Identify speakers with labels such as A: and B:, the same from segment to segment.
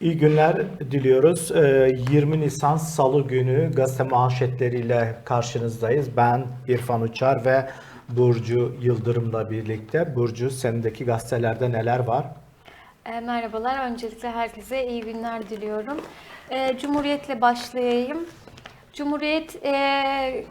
A: İyi günler diliyoruz. Ee, 20 Nisan Salı günü gazete manşetleriyle karşınızdayız. Ben İrfan Uçar ve Burcu Yıldırım'la birlikte. Burcu, sendeki gazetelerde neler var?
B: E, Merhabalar. Öncelikle herkese iyi günler diliyorum. E, Cumhuriyet'le başlayayım. Cumhuriyet e,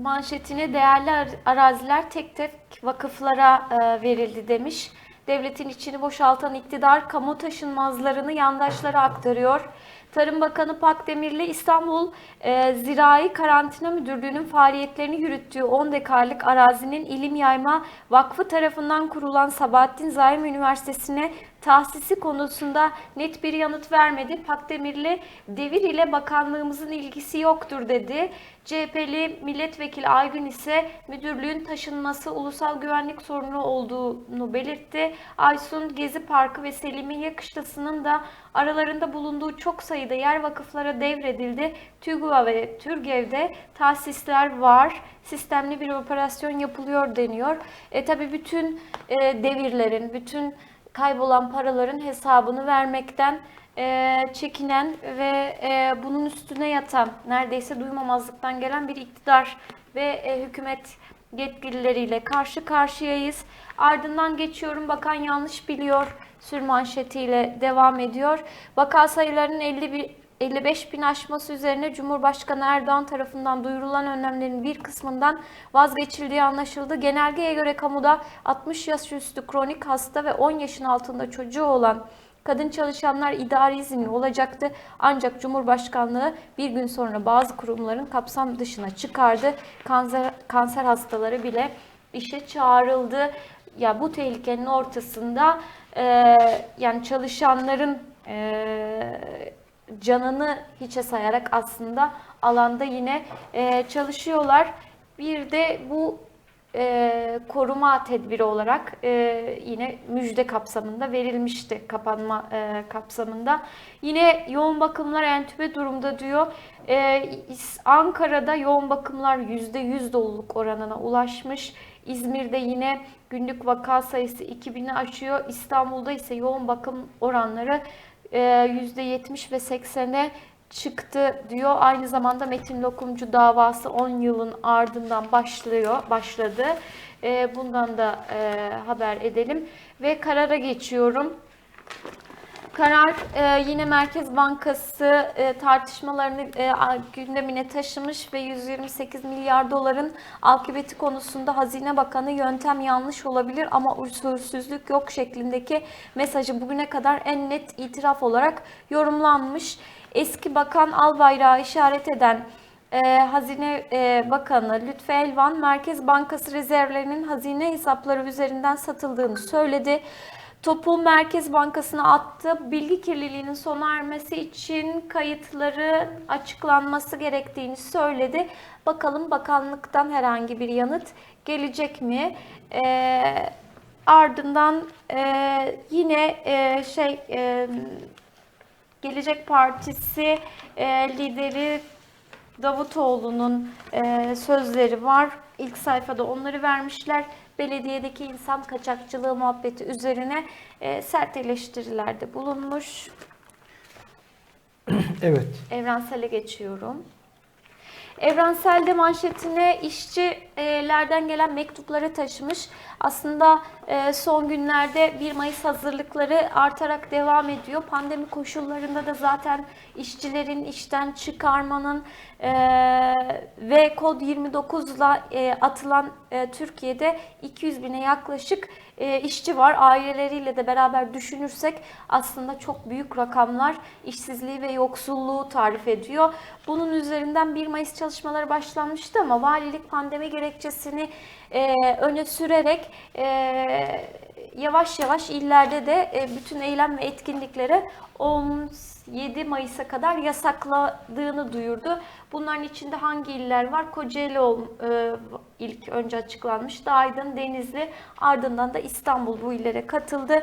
B: manşetine değerli ar- araziler tek tek vakıflara e, verildi demiş. Devletin içini boşaltan iktidar kamu taşınmazlarını yandaşlara aktarıyor. Tarım Bakanı Pakdemirli İstanbul e, Zirai Karantina Müdürlüğü'nün faaliyetlerini yürüttüğü 10 dekarlık arazinin İlim Yayma Vakfı tarafından kurulan Sabahattin Zaim Üniversitesi'ne tahsisi konusunda net bir yanıt vermedi. Pakdemirli devir ile bakanlığımızın ilgisi yoktur dedi. CHP'li milletvekili Aygün ise müdürlüğün taşınması ulusal güvenlik sorunu olduğunu belirtti. Aysun Gezi Parkı ve Selimiye Kışlası'nın da aralarında bulunduğu çok sayıda yer vakıflara devredildi. TÜGVA ve TÜRGEV'de tahsisler var. Sistemli bir operasyon yapılıyor deniyor. E tabi bütün e, devirlerin, bütün kaybolan paraların hesabını vermekten e, çekinen ve e, bunun üstüne yatan, neredeyse duymamazlıktan gelen bir iktidar ve e, hükümet yetkilileriyle karşı karşıyayız. Ardından geçiyorum bakan yanlış biliyor sürmanşetiyle devam ediyor. Vaka sayılarının 51 55 bin aşması üzerine Cumhurbaşkanı Erdoğan tarafından duyurulan önlemlerin bir kısmından vazgeçildiği anlaşıldı. Genelgeye göre kamuda 60 yaş üstü kronik hasta ve 10 yaşın altında çocuğu olan kadın çalışanlar idari izinli olacaktı. Ancak Cumhurbaşkanlığı bir gün sonra bazı kurumların kapsam dışına çıkardı. Kanser, kanser hastaları bile işe çağrıldı. Ya bu tehlikenin ortasında e, yani çalışanların e, canını hiçe sayarak aslında alanda yine e, çalışıyorlar. Bir de bu e, koruma tedbiri olarak e, yine müjde kapsamında verilmişti kapanma e, kapsamında. Yine yoğun bakımlar entübe durumda diyor. E, Ankara'da yoğun bakımlar %100 doluluk oranına ulaşmış. İzmir'de yine günlük vaka sayısı 2000'i aşıyor. İstanbul'da ise yoğun bakım oranları %70 ve 80'e çıktı diyor. Aynı zamanda Metin Lokumcu davası 10 yılın ardından başlıyor, başladı. E, bundan da e, haber edelim ve karara geçiyorum. Karar e, yine Merkez Bankası e, tartışmalarını e, gündemine taşımış ve 128 milyar doların akıbeti konusunda Hazine Bakanı yöntem yanlış olabilir ama usulsüzlük yok şeklindeki mesajı bugüne kadar en net itiraf olarak yorumlanmış. Eski Bakan Albayrak'ı işaret eden e, Hazine e, Bakanı Lütfü Elvan, Merkez Bankası rezervlerinin hazine hesapları üzerinden satıldığını söyledi. Topu Merkez Bankası'na attı. Bilgi kirliliğinin sona ermesi için kayıtları açıklanması gerektiğini söyledi. Bakalım bakanlıktan herhangi bir yanıt gelecek mi? Ee, ardından e, yine e, şey e, Gelecek Partisi e, lideri Davutoğlu'nun e, sözleri var. İlk sayfada onları vermişler. Belediyedeki insan kaçakçılığı muhabbeti üzerine e, sert eleştirilerde bulunmuş.
A: Evet.
B: Evrensele geçiyorum. Evrenselde manşetine işçilerden gelen mektupları taşımış. Aslında e, son günlerde 1 Mayıs hazırlıkları artarak devam ediyor. Pandemi koşullarında da zaten işçilerin işten çıkarmanın e, ve kod 29 ile atılan e, Türkiye'de 200 bine yaklaşık e, işçi var. Aileleriyle de beraber düşünürsek aslında çok büyük rakamlar işsizliği ve yoksulluğu tarif ediyor. Bunun üzerinden 1 Mayıs çalışmaları başlanmıştı ama valilik pandemi gerekçesini e, öne sürerek e, yavaş yavaş illerde de e, bütün eylem ve etkinliklere 10 7 Mayıs'a kadar yasakladığını duyurdu. Bunların içinde hangi iller var? Kocaeli e, ilk önce açıklanmıştı. Aydın, Denizli ardından da İstanbul bu illere katıldı.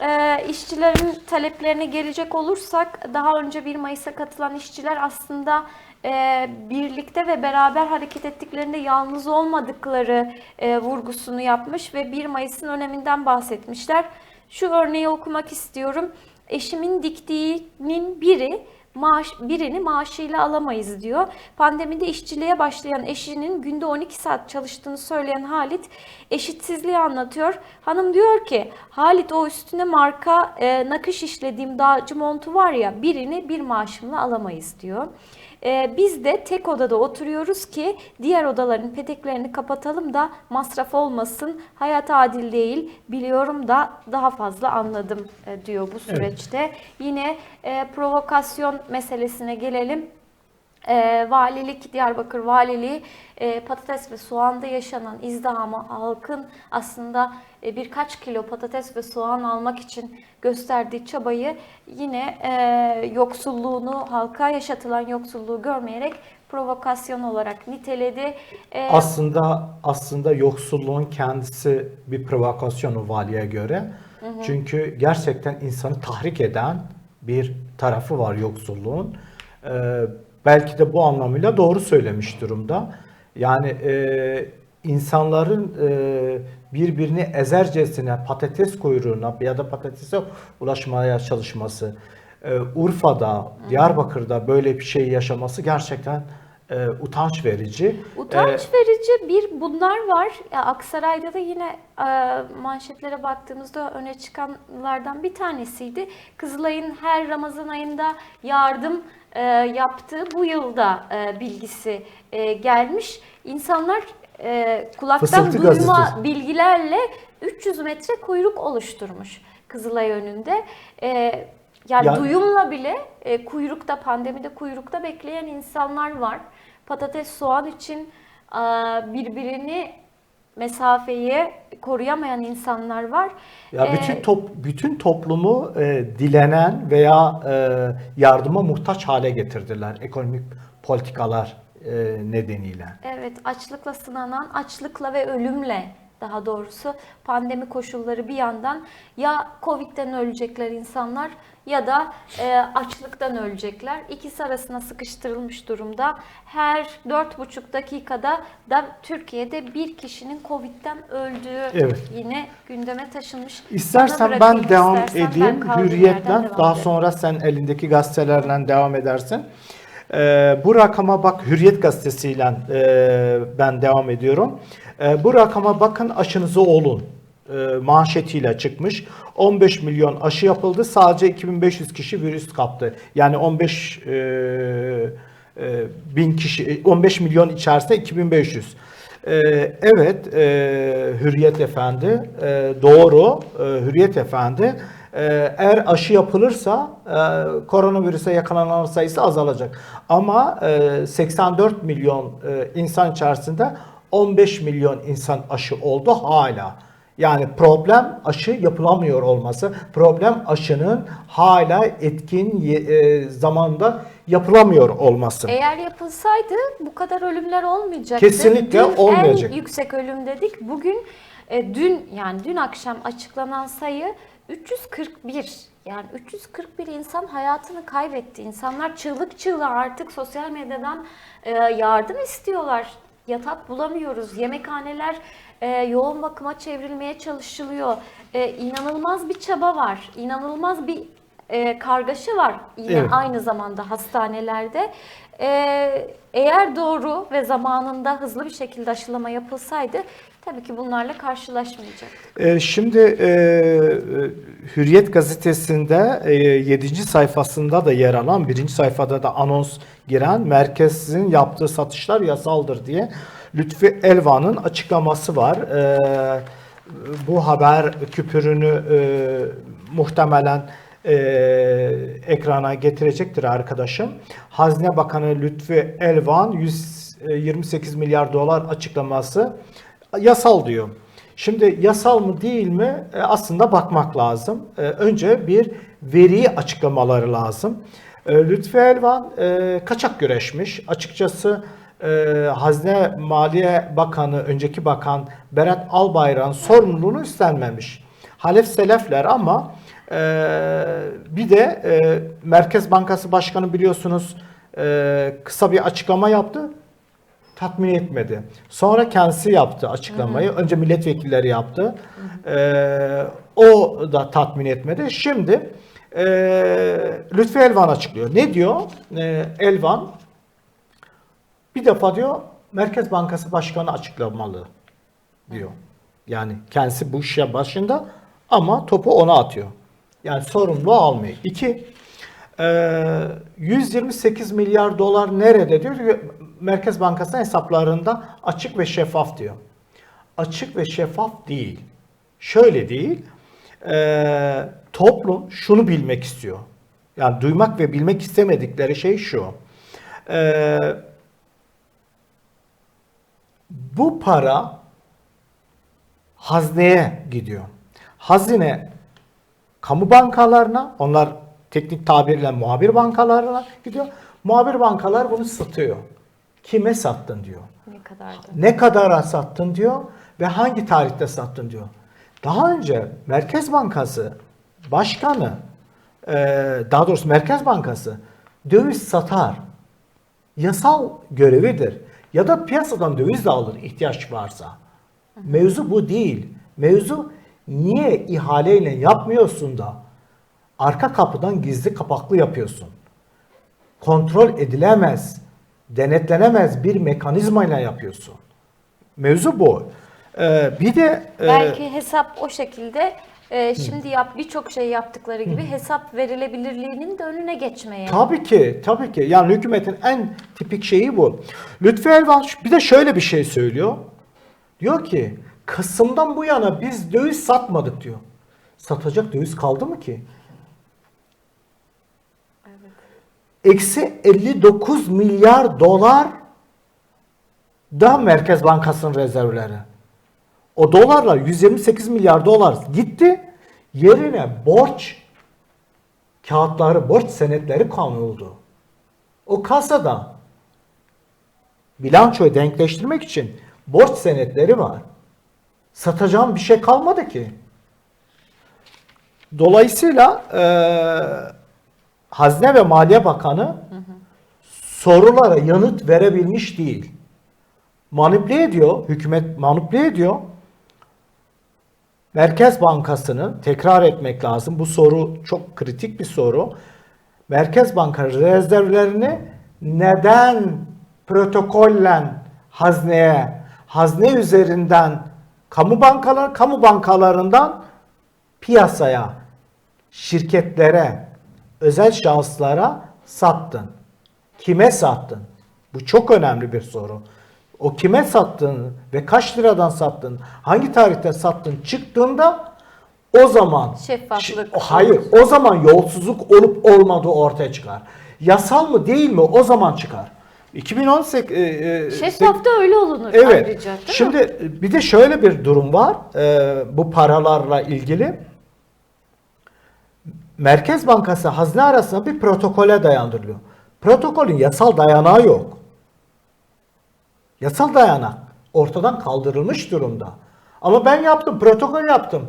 B: E, işçilerin taleplerine gelecek olursak daha önce 1 Mayıs'a katılan işçiler aslında e, birlikte ve beraber hareket ettiklerinde yalnız olmadıkları e, vurgusunu yapmış ve 1 Mayıs'ın öneminden bahsetmişler. Şu örneği okumak istiyorum eşimin diktiğinin biri maaş birini maaşıyla alamayız diyor. Pandemide işçiliğe başlayan eşinin günde 12 saat çalıştığını söyleyen Halit eşitsizliği anlatıyor. Hanım diyor ki Halit o üstüne marka e, nakış işlediğim dağcı montu var ya birini bir maaşımla alamayız diyor. E, biz de tek odada oturuyoruz ki diğer odaların peteklerini kapatalım da masraf olmasın. Hayat adil değil. Biliyorum da daha fazla anladım e, diyor bu süreçte. Yine e, provokasyon meselesine gelelim. E, valilik, Diyarbakır Valiliği e, patates ve soğanda yaşanan izdihamı halkın aslında e, birkaç kilo patates ve soğan almak için gösterdiği çabayı yine e, yoksulluğunu, halka yaşatılan yoksulluğu görmeyerek provokasyon olarak niteledi. E,
A: Aslında aslında yoksulluğun kendisi bir provokasyon o valiye göre. Çünkü gerçekten insanı tahrik eden bir tarafı var yoksulluğun. Ee, belki de bu anlamıyla doğru söylemiş durumda. Yani e, insanların e, birbirini ezercesine patates kuyruğuna ya da patatese ulaşmaya çalışması, e, Urfa'da, Diyarbakır'da böyle bir şey yaşaması gerçekten e, utanç verici.
B: Utanç
A: E,
B: verici bir bunlar var. Ya Aksaray'da da yine e, manşetlere baktığımızda öne çıkanlardan bir tanesiydi. Kızılay'ın her Ramazan ayında yardım e, yaptığı bu yılda e, bilgisi e, gelmiş. İnsanlar e, kulaktan
A: Fısıltı
B: duyma
A: gazetesi.
B: bilgilerle 300 metre kuyruk oluşturmuş Kızılay önünde. E, yani
A: Ya-
B: duyumla bile e, kuyrukta, pandemide kuyrukta bekleyen insanlar var. Patates, soğan için e, birbirini mesafeyi koruyamayan insanlar var.
A: Ya
B: E,
A: bütün top bütün toplumu e, dilenen veya e, yardıma muhtaç hale getirdiler ekonomik politikalar e, nedeniyle.
B: Evet, açlıkla sınanan, açlıkla ve ölümle daha doğrusu pandemi koşulları bir yandan ya Covid'den ölecekler insanlar ya da e, açlıktan ölecekler. İkisi arasına sıkıştırılmış durumda. Her 4,5 dakikada da Türkiye'de bir kişinin Covid'den öldüğü
A: Evet.
B: yine gündeme taşınmış.
A: İstersen ben devam
B: istersen ben
A: edeyim
B: kaldığım
A: hürriyetten daha
B: ederim.
A: sonra sen elindeki gazetelerle devam edersin. Ee, bu rakama bak Hürriyet gazetesiyle e, ben devam ediyorum. Ee, bu rakama bakın aşınızı olun e, manşetiyle çıkmış. 15 milyon aşı yapıldı sadece 2500 kişi virüs kaptı. Yani 15 e, e, bin kişi 15 milyon içerisinde 2500. Ee, evet, e, Hürriyet Efendi, e, doğru, e, Hürriyet Efendi. E, eğer aşı yapılırsa e, koronavirüse yakalananlar sayısı azalacak. Ama e, 84 milyon e, insan içerisinde 15 milyon insan aşı oldu hala. Yani problem aşı yapılamıyor olması, problem aşının hala etkin e, zamanda yapılamıyor olması.
B: Eğer yapılsaydı bu kadar ölümler olmayacaktı.
A: Kesinlikle
B: dün
A: olmayacak.
B: En yüksek ölüm dedik. Bugün e, dün yani dün akşam açıklanan sayı 341. Yani 341 insan hayatını kaybetti. İnsanlar çığlık çığlığa artık sosyal medyadan e, yardım istiyorlar. Yatak bulamıyoruz. Yemekhaneler e, yoğun bakıma çevrilmeye çalışılıyor. E, inanılmaz bir çaba var. İnanılmaz bir e, kargaşa var yine
A: Evet.
B: aynı zamanda hastanelerde. Ee, eğer doğru ve zamanında hızlı bir şekilde aşılama yapılsaydı tabii ki bunlarla karşılaşmayacak.
A: Ee, Şimdi e, e, Hürriyet gazetesinde e, 7. sayfasında da yer alan, birinci sayfada da anons giren merkezin yaptığı satışlar yasaldır diye Lütfi Elvan'ın açıklaması var. Ee, Bu haber küpürünü e, muhtemelen e, ekrana getirecektir arkadaşım. Hazine Bakanı Lütfi Elvan 128 milyar dolar açıklaması yasal diyor. Şimdi yasal mı değil mi E, aslında bakmak lazım. E, Önce bir veri açıklamaları lazım. E, Lütfi Elvan e, kaçak güreşmiş. Açıkçası e, Hazine Maliye Bakanı, önceki bakan Berat Albayrak'ın sorumluluğunu üstlenmemiş. Halef selefler ama bir de Merkez Bankası Başkanı biliyorsunuz kısa bir açıklama yaptı tatmin etmedi. Sonra kendisi yaptı açıklamayı. Önce milletvekilleri yaptı. Ee, o da tatmin etmedi. Şimdi e, Lütfi Elvan açıklıyor. Ne diyor? E, Elvan bir defa diyor Merkez Bankası Başkanı açıklamalı diyor. Yani kendisi bu işe başında ama topu ona atıyor. Yani sorumlu almıyor. İki, e, 128 milyar dolar nerede diyor? Merkez Bankası'nın hesaplarında açık ve şeffaf diyor. Açık ve şeffaf değil. Şöyle değil. e, toplum şunu bilmek istiyor. Yani duymak ve bilmek istemedikleri şey şu. E, bu para hazneye gidiyor. Hazine kamu bankalarına, onlar teknik tabirle muhabir bankalarına gidiyor. Muhabir bankalar bunu satıyor. Kime sattın diyor.
B: Ne kadardı?
A: Ne kadara sattın diyor ve hangi tarihte sattın diyor. Daha önce Merkez Bankası Başkanı, e, daha doğrusu Merkez Bankası döviz satar. Yasal görevidir. Ya da piyasadan döviz de alır ihtiyaç varsa. Mevzu bu değil. Mevzu niye ihaleyle yapmıyorsun da arka kapıdan gizli kapaklı yapıyorsun? Kontrol edilemez, denetlenemez bir mekanizmayla yapıyorsun. Mevzu bu. Ee, bir de e,
B: Belki hesap o şekilde e, şimdi yap birçok şey yaptıkları gibi hesap verilebilirliğinin de önüne geçmeye.
A: Tabii ki, tabii ki. Yani hükümetin en tipik şeyi bu. Lütfi Elvan bir de şöyle bir şey söylüyor. Diyor ki, Kasım'dan bu yana biz döviz satmadık diyor. Satacak döviz kaldı mı ki? Eksi 59 milyar dolar da Merkez Bankası'nın rezervleri. O dolarla 128 milyar dolar gitti. Yerine borç kağıtları, borç senetleri konuldu. O kasada bilançoyu denkleştirmek için borç senetleri var. Satacağım bir şey kalmadı ki. Dolayısıyla eee Hazine ve Maliye Bakanı sorulara yanıt verebilmiş değil. Manipüle ediyor, hükümet manipüle ediyor. Merkez Bankası'nı tekrar etmek lazım. Bu soru çok kritik bir soru. Merkez Bankası rezervlerini neden protokollen hazneye, hazne üzerinden kamu bankalar, kamu bankalarından piyasaya, şirketlere, özel şahıslara sattın. Kime sattın? Bu çok önemli bir soru. O kime sattın ve kaç liradan sattın, hangi tarihte sattın çıktığında o zaman
B: Şeffaflık.
A: Hayır, o zaman yolsuzluk olup olmadığı ortaya çıkar. Yasal mı değil mi o zaman çıkar. 2018 e, e,
B: Şeffafta öyle olunur
A: Evet.
B: ayrıca değil mi?
A: Şimdi bir de şöyle bir durum var e, bu paralarla ilgili. Merkez Bankası hazne arasında bir protokole dayandırılıyor. Protokolün yasal dayanağı yok. Yasal dayanak ortadan kaldırılmış durumda. Ama ben yaptım, protokol yaptım.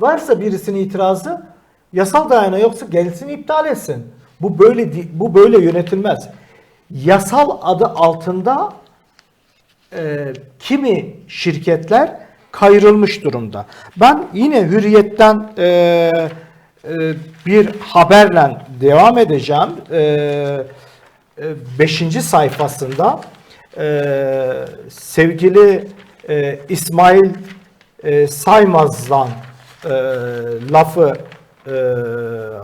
A: Varsa birisinin itirazı, yasal dayanağı yoksa gelsin iptal etsin. Bu böyle bu böyle yönetilmez. Yasal adı altında e, kimi şirketler kayırılmış durumda. Ben yine Hürriyet'ten e, bir haberle devam edeceğim. E, e, beşinci sayfasında e, sevgili e, İsmail Saymaz'dan lafı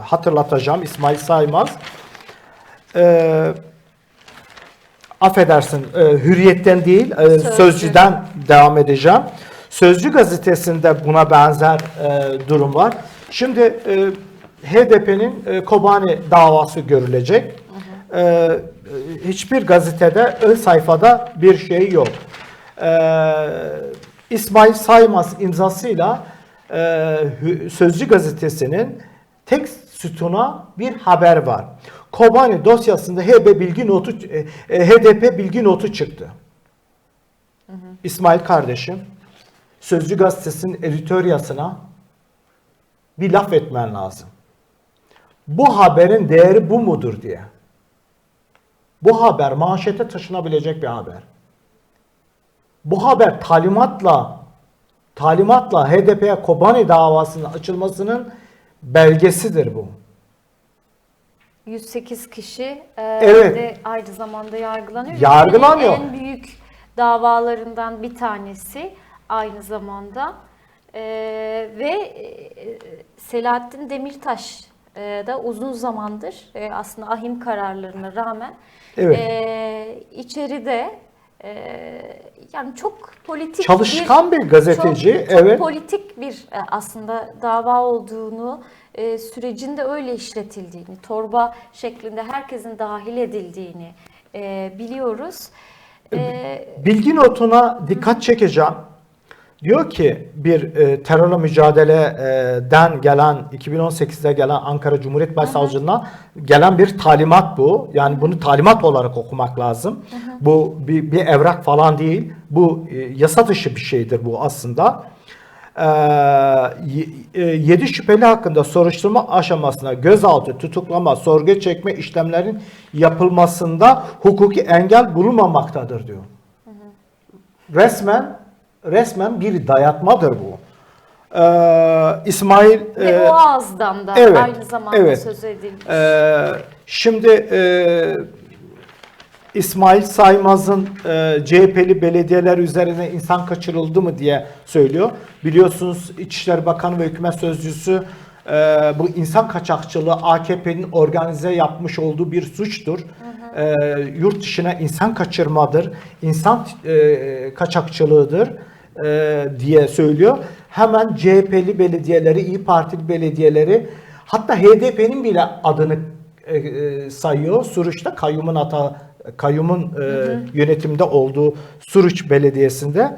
A: hatırlatacağım. İsmail Saymaz. Affedersin Hürriyet'ten değil
B: Sözcü.
A: Sözcü'den devam edeceğim. Sözcü gazetesinde buna benzer durum var. Şimdi e, HDP'nin e, Kobani davası görülecek. E, hiçbir gazetede ön sayfada bir şey yok. E, İsmail Saymaz imzasıyla e, Sözcü gazetesinin tek sütuna bir haber var. Kobani dosyasında HB bilgi notu e, e, HDP bilgi notu çıktı. İsmail kardeşim Sözcü gazetesinin editoryasına bir laf etmen lazım. Bu haberin değeri bu mudur diye. Bu haber manşete taşınabilecek bir haber. Bu haber talimatla talimatla HDP'ye Kobani davasının açılmasının belgesidir bu.
B: 108 kişi e,
A: Evet.
B: de aynı zamanda yargılanıyor.
A: Yargılanıyor.
B: En büyük davalarından bir tanesi aynı zamanda. E, ve e, Selahattin Demirtaş e, da uzun zamandır e, aslında ahim kararlarına rağmen
A: Evet.
B: e, içeride e, yani çok politik
A: Çalışkan bir gazeteci,
B: çok, çok
A: evet.
B: politik bir e, aslında dava olduğunu, e, sürecin de öyle işletildiğini, torba şeklinde herkesin dahil edildiğini e, biliyoruz. E,
A: Bilgi notuna dikkat çekeceğim. Diyor ki bir e, terörle mücadeleden gelen 2018'de gelen Ankara Cumhuriyet Başsavcılığına gelen bir talimat bu. Yani bunu talimat olarak okumak lazım. Bu bir, bir evrak falan değil. Bu e, yasa dışı bir şeydir bu aslında. Ee, 7 şüpheli hakkında soruşturma aşamasında gözaltı, tutuklama, sorgu çekme işlemlerin yapılmasında hukuki engel bulunmamaktadır diyor. Resmen resmen bir dayatmadır bu. Ee, İsmail
B: ve
A: e,
B: o ağızdan da
A: evet,
B: aynı zamanda
A: evet.
B: söz edilmiş.
A: ee, şimdi e, İsmail Saymaz'ın e, CHP'li belediyeler üzerine insan kaçırıldı mı diye söylüyor. Biliyorsunuz İçişleri Bakanı ve hükümet sözcüsü e, bu insan kaçakçılığı AKP'nin organize yapmış olduğu bir suçtur. E, yurt dışına insan kaçırmadır, insan e, kaçakçılığıdır e, diye söylüyor. Hemen CHP'li belediyeleri, İyi Partili belediyeleri hatta HDP'nin bile adını e, e, sayıyor. Suruç'ta kayyumun ata kayyumun e, yönetimde olduğu Suruç Belediyesi'nde.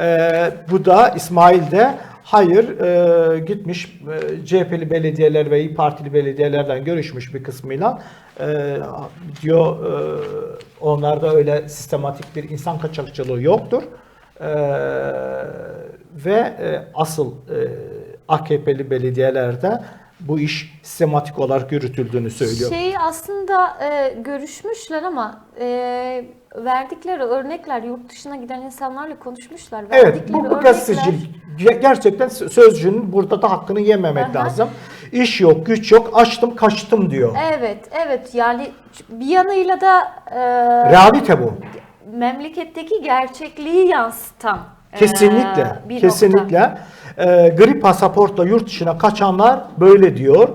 A: E, bu da İsmail'de hayır e, gitmiş e, CHP'li belediyeler ve İyi Partili belediyelerden görüşmüş bir kısmıyla e, diyor e, onlarda öyle sistematik bir insan kaçakçılığı yoktur. E, ve e, asıl e, AKP'li belediyelerde bu iş sistematik olarak yürütüldüğünü söylüyor.
B: Şey aslında e, görüşmüşler ama e, verdikleri örnekler yurt dışına giden insanlarla konuşmuşlar.
A: Evet
B: Verdikleri
A: bu, bu
B: örnekler-
A: gerçekten sözcüğün burada da hakkını yememek
B: Aha.
A: lazım. İş yok, güç yok, açtım kaçtım diyor.
B: Evet, evet. Yani bir yanıyla da e,
A: Realite bu.
B: Memleketteki gerçekliği yansıtan e,
A: Kesinlikle,
B: bir
A: kesinlikle. Ee, gri pasaportla yurt dışına kaçanlar böyle diyor.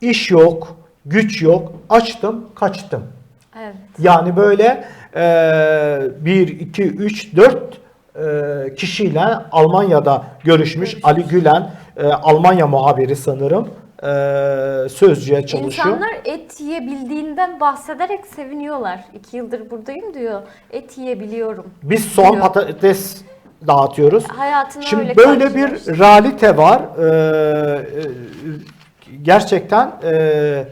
A: İş yok, güç yok, açtım, kaçtım.
B: nokta. Evet.
A: Yani böyle e, 1, 2, 3, 4 kişiyle Almanya'da görüşmüş. Ali Gülen, e, Almanya muhabiri sanırım. E, sözcüye çalışıyor.
B: İnsanlar et yiyebildiğinden bahsederek seviniyorlar. İki yıldır buradayım diyor. Et yiyebiliyorum.
A: Biz soğan
B: diyor.
A: patates dağıtıyoruz.
B: Hayatını
A: Şimdi
B: öyle
A: böyle bir realite var. Ee, gerçekten e,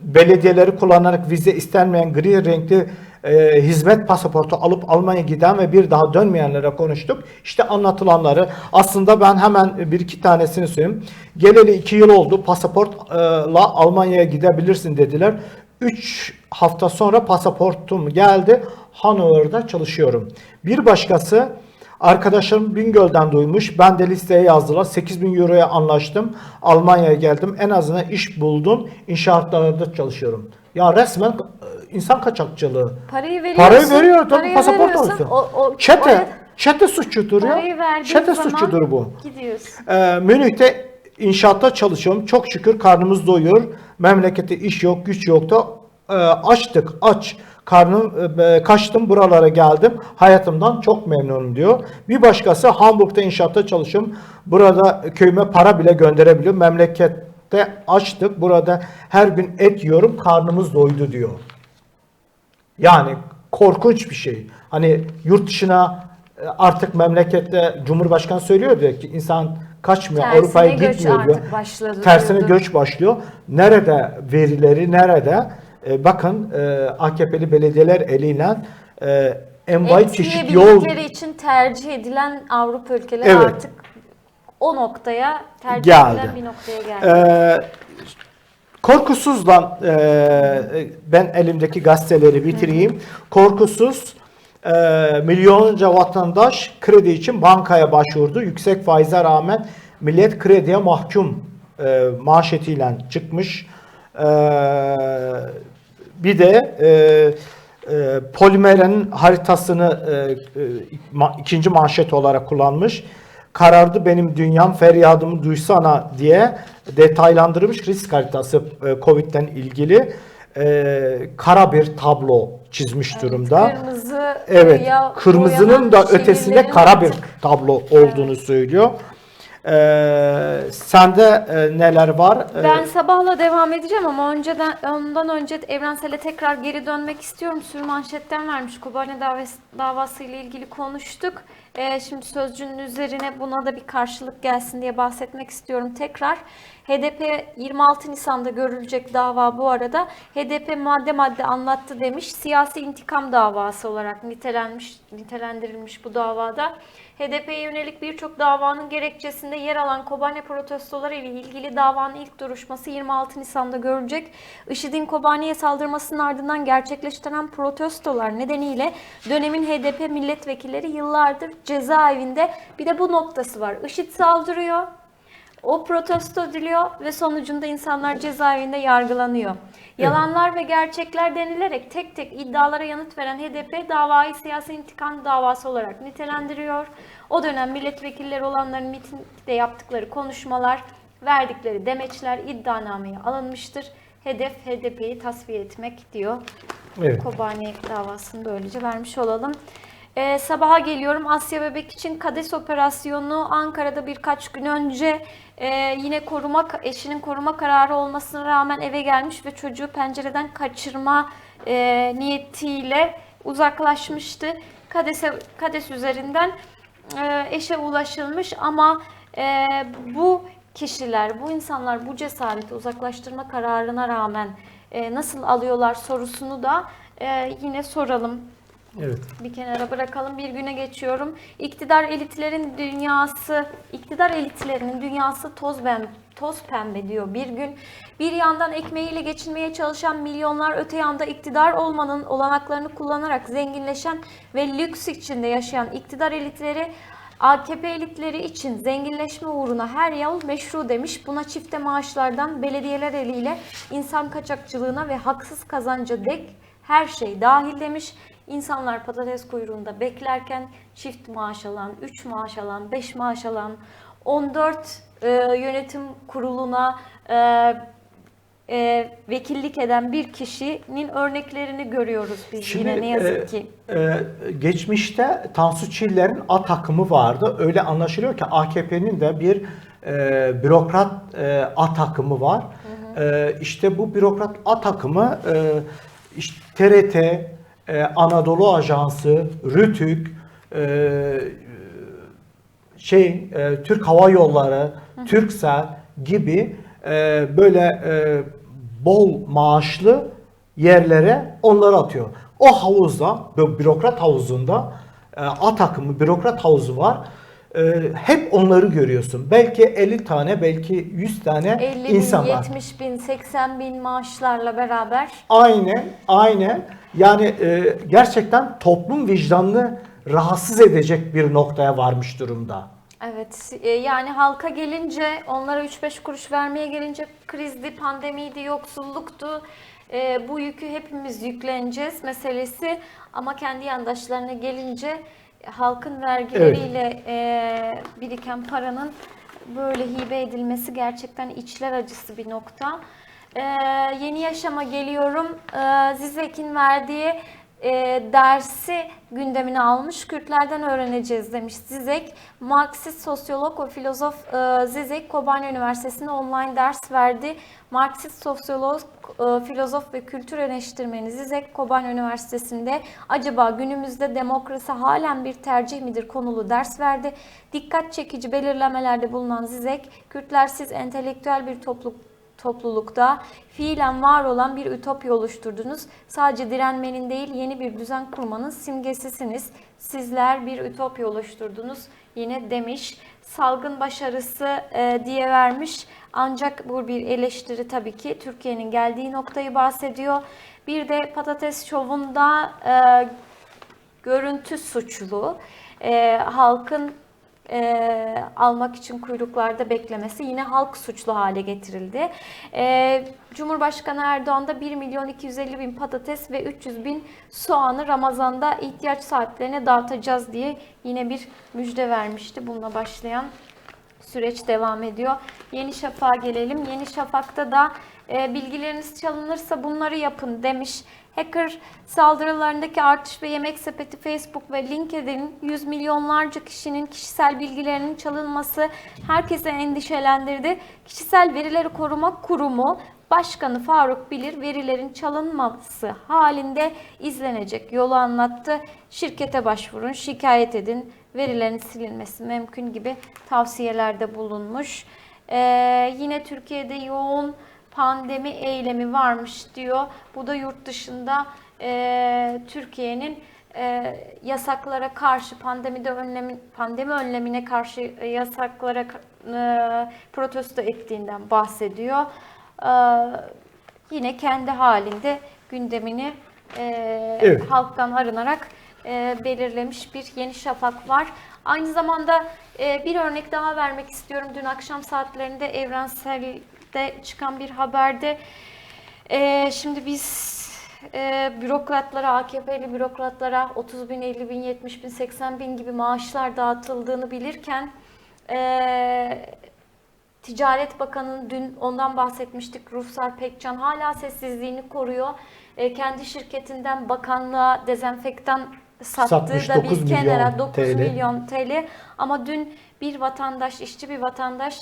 A: belediyeleri kullanarak vize istenmeyen gri renkli e, hizmet pasaportu alıp Almanya giden ve bir daha dönmeyenlere konuştuk. İşte anlatılanları aslında ben hemen bir iki tanesini söyleyeyim. Geleli iki yıl oldu pasaportla Almanya'ya gidebilirsin dediler. Üç hafta sonra pasaportum geldi. Hanover'da çalışıyorum. Bir başkası Arkadaşlarım Bingöl'den duymuş. Ben de listeye yazdılar. 8000 euroya anlaştım. Almanya'ya geldim. En azından iş buldum. İnşaatlarda çalışıyorum. Ya resmen insan kaçakçılığı.
B: Parayı veriyorsun.
A: Parayı veriyor tabii
B: parayı
A: pasaport olsun.
B: O, o,
A: çete,
B: oraya
A: çete suçudur ya. Çete suçudur bu.
B: Gidiyorsun.
A: Ee, Münih'te inşaatta çalışıyorum. Çok şükür karnımız doyuyor. Memlekette iş yok, güç yok da e, açtık, aç. Karnım e, kaçtım buralara geldim. Hayatımdan çok memnunum diyor. Bir başkası Hamburg'da inşaatta çalışıyorum. Burada köyüme para bile gönderebiliyorum. Memlekette açtık. Burada her gün et yiyorum. Karnımız doydu diyor. Yani korkunç bir şey. Hani yurt dışına e, artık memlekette Cumhurbaşkanı söylüyor diyor ki insan kaçmıyor Avrupa'ya gitmiyor diyor. Tersine
B: diyordu.
A: göç başlıyor. Nerede verileri nerede? E, bakın e, AKP'li belediyeler eliyle e, envai çeşit yol
B: için tercih edilen Avrupa ülkeleri
A: Evet.
B: artık o noktaya tercih
A: Geldi.
B: edilen bir noktaya geldi.
A: Ee, Korkusuz'dan e, ben elimdeki gazeteleri bitireyim. Korkusuz e, milyonlarca vatandaş kredi için bankaya başvurdu. Yüksek faize rağmen millet krediye mahkum e, manşetiyle çıkmış. Ee, bir de e, e, polimerin haritasını e, e, ma- ikinci manşet olarak kullanmış. Karardı benim dünyam feryadımı duysana diye detaylandırılmış risk haritası e, Covid'den ilgili e, kara bir tablo çizmiş durumda.
B: Kırmızı
A: Evet, kırmızının da ötesinde kara bir tablo olduğunu söylüyor. Ee, sende e, neler var? Ee,
B: Ben sabahla devam edeceğim ama önceden ondan önce Evrensel'e tekrar geri dönmek istiyorum. Sür manşetten vermiş. Kobane davası, davası ile ilgili konuştuk. Ee, şimdi sözcünün üzerine buna da bir karşılık gelsin diye bahsetmek istiyorum tekrar. HDP 26 Nisan'da görülecek dava bu arada. HDP madde madde anlattı demiş. Siyasi intikam davası olarak nitelenmiş, nitelendirilmiş bu davada. HDP'ye yönelik birçok davanın gerekçesinde yer alan Kobane protestoları ile ilgili davanın ilk duruşması 26 Nisan'da görülecek. IŞİD'in Kobane'ye saldırmasının ardından gerçekleştirilen protestolar nedeniyle dönemin HDP milletvekilleri yıllardır cezaevinde. Bir de bu noktası var. IŞİD saldırıyor. O protesto ediliyor ve sonucunda insanlar cezaevinde yargılanıyor. Yalanlar ve gerçekler denilerek tek tek iddialara yanıt veren HDP davayı siyasi intikam davası olarak nitelendiriyor. O dönem milletvekilleri olanların mitingde yaptıkları konuşmalar, verdikleri demeçler iddianameye alınmıştır. Hedef HDP'yi tasfiye etmek diyor.
A: evet.
B: Kobani davasını böylece vermiş olalım. Ee, sabaha geliyorum. Asya Bebek için KADES operasyonu Ankara'da birkaç gün önce e, yine koruma eşinin koruma kararı olmasına rağmen eve gelmiş ve çocuğu pencereden kaçırma e, niyetiyle uzaklaşmıştı. KADES, KADES üzerinden e, eşe ulaşılmış ama e, bu kişiler, bu insanlar bu cesareti uzaklaştırma kararına rağmen e, nasıl alıyorlar sorusunu da e, yine soralım.
A: Evet.
B: Bir kenara bırakalım. Bir güne geçiyorum. İktidar elitlerin dünyası, iktidar elitlerinin dünyası toz ben toz pembe diyor bir gün. Bir yandan ekmeğiyle geçinmeye çalışan milyonlar öte yanda iktidar olmanın olanaklarını kullanarak zenginleşen ve lüks içinde yaşayan iktidar elitleri AKP elitleri için zenginleşme uğruna her yol meşru demiş. Buna çifte maaşlardan belediyeler eliyle insan kaçakçılığına ve haksız kazanca dek her şey dahil demiş. İnsanlar patates kuyruğunda beklerken çift maaş alan, 3 maaş alan, 5 maaş alan, 14 e, yönetim kuruluna e, e, vekillik eden bir kişinin örneklerini görüyoruz biz yine ne yazık
A: e,
B: ki.
A: e, geçmişte Tansu Çiller'in A takımı vardı. Öyle anlaşılıyor ki AKP'nin de bir e, bürokrat e, A takımı var. E, işte bu bürokrat A takımı e, işte TRT, e, Anadolu Ajansı, RÜTÜK, e, şey e, Türk Hava Yolları, Türksel gibi e, böyle e, bol maaşlı yerlere onları atıyor. O havuzda, bürokrat havuzunda e, A takımı bürokrat havuzu var. E, hep onları görüyorsun. Belki 50 tane, belki 100 tane
B: 50 bin,
A: insan var.
B: 70 bin, 80 bin maaşlarla beraber
A: Aynen, aynen. Yani e, gerçekten toplum vicdanını rahatsız edecek bir noktaya varmış durumda.
B: Evet e, yani halka gelince onlara 3-5 kuruş vermeye gelince krizdi, pandemiydi, yoksulluktu. E, bu yükü hepimiz yükleneceğiz meselesi ama kendi yandaşlarına gelince halkın vergileriyle e, biriken paranın böyle hibe edilmesi gerçekten içler acısı bir nokta. E, yeni yaşama geliyorum. E, Zizek'in verdiği e, dersi gündemine almış. Kürtlerden öğreneceğiz demiş Zizek. Marksist sosyolog ve filozof e, Zizek Kobane Üniversitesi'nde online ders verdi. Marksist sosyolog, e, filozof ve kültür eleştirmeni Zizek Kobane Üniversitesi'nde acaba günümüzde demokrasi halen bir tercih midir konulu ders verdi. Dikkat çekici belirlemelerde bulunan Zizek, Kürtlersiz entelektüel bir topluluk toplulukta fiilen var olan bir ütopya oluşturdunuz. Sadece direnmenin değil yeni bir düzen kurmanın simgesisiniz. Sizler bir ütopya oluşturdunuz yine demiş. Salgın başarısı e, diye vermiş. Ancak bu bir eleştiri tabii ki Türkiye'nin geldiği noktayı bahsediyor. Bir de patates şovunda e, görüntü suçlu. E, halkın e, almak için kuyruklarda beklemesi yine halk suçlu hale getirildi. E, Cumhurbaşkanı Erdoğan da 1 milyon 250 bin patates ve 300 bin soğanı Ramazan'da ihtiyaç sahiplerine dağıtacağız diye yine bir müjde vermişti. Bununla başlayan süreç devam ediyor. Yeni Şafak'a gelelim. Yeni Şafak'ta da e, bilgileriniz çalınırsa bunları yapın demiş. Hacker saldırılarındaki artış ve Yemek Sepeti, Facebook ve LinkedIn yüz milyonlarca kişinin kişisel bilgilerinin çalınması herkese endişelendirdi. Kişisel Verileri Koruma Kurumu Başkanı Faruk Bilir verilerin çalınması halinde izlenecek yolu anlattı. Şirkete başvurun, şikayet edin, verilerin silinmesi mümkün gibi tavsiyelerde bulunmuş. Ee, yine Türkiye'de yoğun pandemi eylemi varmış diyor. Bu da yurt dışında e, Türkiye'nin e, yasaklara karşı pandemide önlemi, pandemi önlemine karşı e, yasaklara e, protesto ettiğinden bahsediyor. E, yine kendi halinde gündemini e,
A: Evet.
B: halktan arınarak e, belirlemiş bir Yeni Şafak var. Aynı zamanda e, bir örnek daha vermek istiyorum. Dün akşam saatlerinde Evrensel'de çıkan bir haberde e, şimdi biz e, bürokratlara, AKP'li bürokratlara 30 bin, 50 bin, 70 bin, 80 bin gibi maaşlar dağıtıldığını bilirken e, Ticaret Bakanı'nın dün ondan bahsetmiştik. Ruhsar Pekcan hala sessizliğini koruyor. E, kendi şirketinden bakanlığa dezenfektan sattığı da
A: 9
B: bir kenara
A: milyon
B: 9
A: TL.
B: milyon TL. Ama dün bir vatandaş, işçi bir vatandaş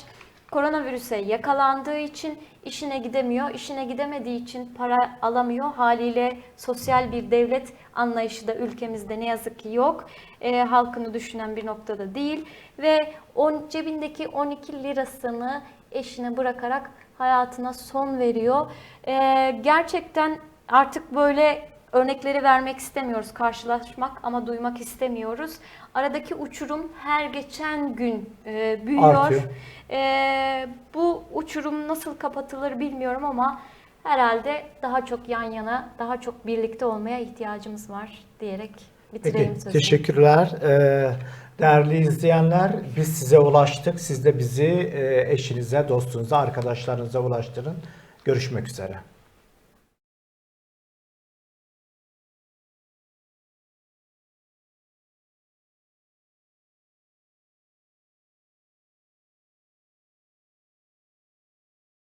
B: koronavirüse yakalandığı için işine gidemiyor. İşine gidemediği için para alamıyor. Haliyle sosyal bir devlet anlayışı da ülkemizde ne yazık ki yok. E, halkını düşünen bir noktada değil. Ve on, cebindeki 12 lirasını eşine bırakarak hayatına son veriyor. E, gerçekten artık böyle örnekleri vermek istemiyoruz, karşılaşmak ama duymak istemiyoruz. Aradaki uçurum her geçen gün e, büyüyor.
A: Artıyor.
B: E, bu uçurum nasıl kapatılır bilmiyorum ama herhalde daha çok yan yana, daha çok birlikte olmaya ihtiyacımız var diyerek bitireyim
A: Peki, teşekkürler. Ee, değerli izleyenler, biz size ulaştık. Siz de bizi e, eşinize, dostunuza, arkadaşlarınıza ulaştırın. Görüşmek üzere.